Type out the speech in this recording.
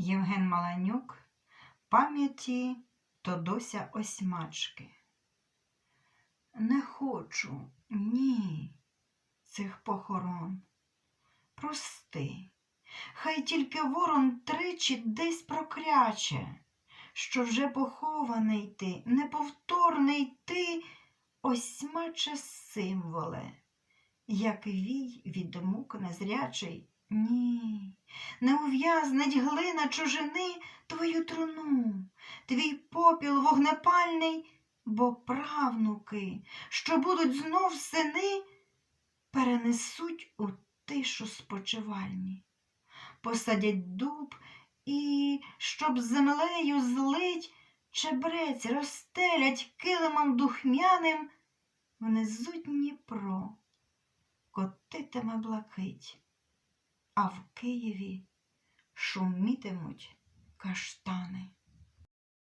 Євген Маланюк пам'яті Тодося Осьмачки. Не хочу, ні, цих похорон. Прости, хай тільки ворон тричі десь прокряче, що вже похований ти, неповторний ти, осьмаче символе, як вій від мук незрячий. Ні, не ув'язнить глина чужини твою труну, твій попіл вогнепальний, бо правнуки, що будуть знов сини, перенесуть у тишу спочивальні, посадять дуб і, щоб землею злить, чебрець розстелять килимом духмяним, внизу Дніпро котитиме блакить а в Києві шумітимуть каштани.